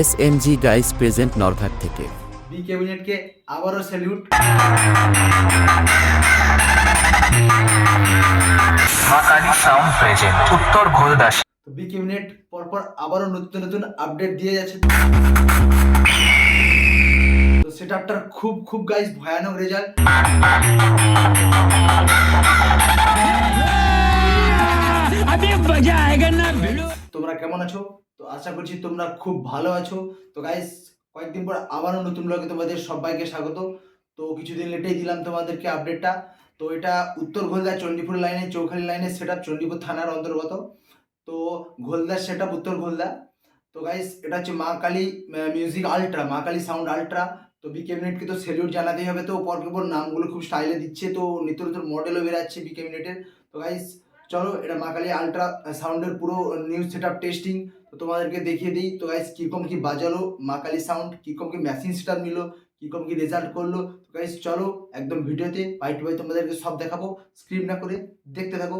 S M G guys present নরভাগ থেকে। B ক্যাবিনেটকে আবারও salute sound উত্তর ঘোরদাস বি ক্যাবিনেট পরপর আবারও নতুন নতুন আপডেট দিয়ে যাচ্ছে। তো সেটা আপনার খুব খুব গাইস ভয়ানক রেজাল্ট তোমরা কেমন আছো? তো আশা করছি তোমরা খুব ভালো আছো। তো গাইস কয়েকদিন পর আবারও নতুন ব্লগে তোমাদের সবাইকে স্বাগত। তো কিছুদিন লেটেই দিলাম তোমাদেরকে আপডেটটা তো এটা উত্তর ঘোলদা চণ্ডীপুর লাইনে চৌখালি লাইনে সেটা চণ্ডীপুর থানার অন্তর্গত। তো ঘোলদার সেটা উত্তর ঘোলদা। তো গাইস এটা হচ্ছে মা কালী মিউজিক আলট্রা মা কালী সাউন্ড আলট্রা তো বি ক্যাবিনেটকে তো সেলিউট জানাতেই হবে। তো পরকে পর নামগুলো খুব স্টাইলে দিচ্ছে। তো নিত্য নতুন মডেলও বেরাচ্ছে বি ক্যাবিনেটের তো গাইস চলো, এটা মা কালী আলট্রা সাউন্ডের পুরো নিউজ সেট আপ টেস্টিং তো তোমাদেরকে দেখিয়ে দিই। তো গাইস কীরকম কি বাজালো মা কালী সাউন্ড কীরকম কি মেশিন সেট নিল, কীরকম কি রেজাল্ট করল। তো গাইস চলো একদম ভিডিওতে বাই টু বাই তোমাদেরকে সব দেখাবো স্ক্রিপ না করে দেখতে থাকো।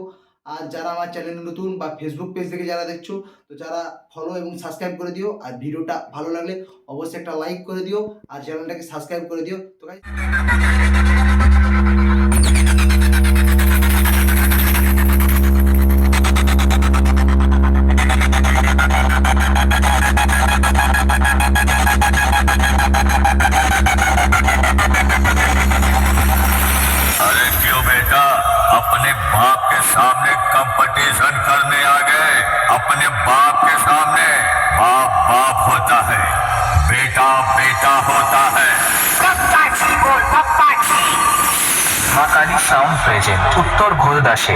আর যারা আমার চ্যানেলে নতুন বা ফেসবুক পেজ থেকে যারা দেখছ, তো যারা ফলো এবং সাবস্ক্রাইব করে দিও, আর ভিডিওটা ভালো লাগলে অবশ্যই একটা লাইক করে দিও, আর চ্যানেলটাকে সাবস্ক্রাইব করে দিও। তো গাইস सामने कंपटीशन करने आ गए अपने बाप के सामने बाप बाप होता है बेटा बेटा होता है মা কালী সাউন্ড প্রেজেন্ট উত্তর ঘোলদাসে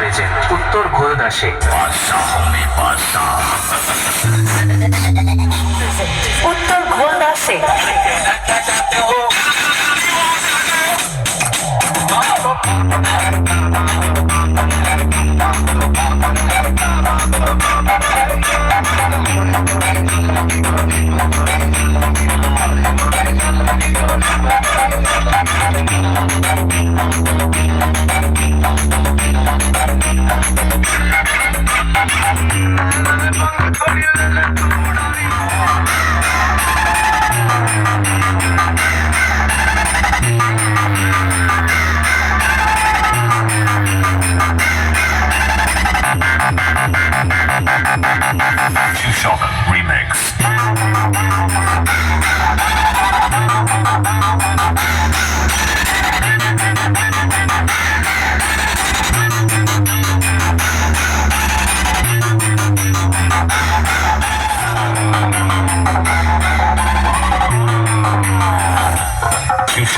প্রেজেন্ট উত্তর ঘোরদাসে উত্তর ঘোরদাসে Thank you. ঘোলদাসে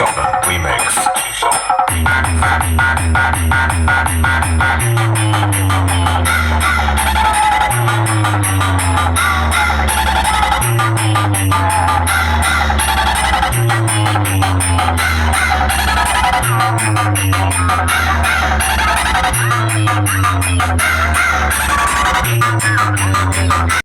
Chopper Remix.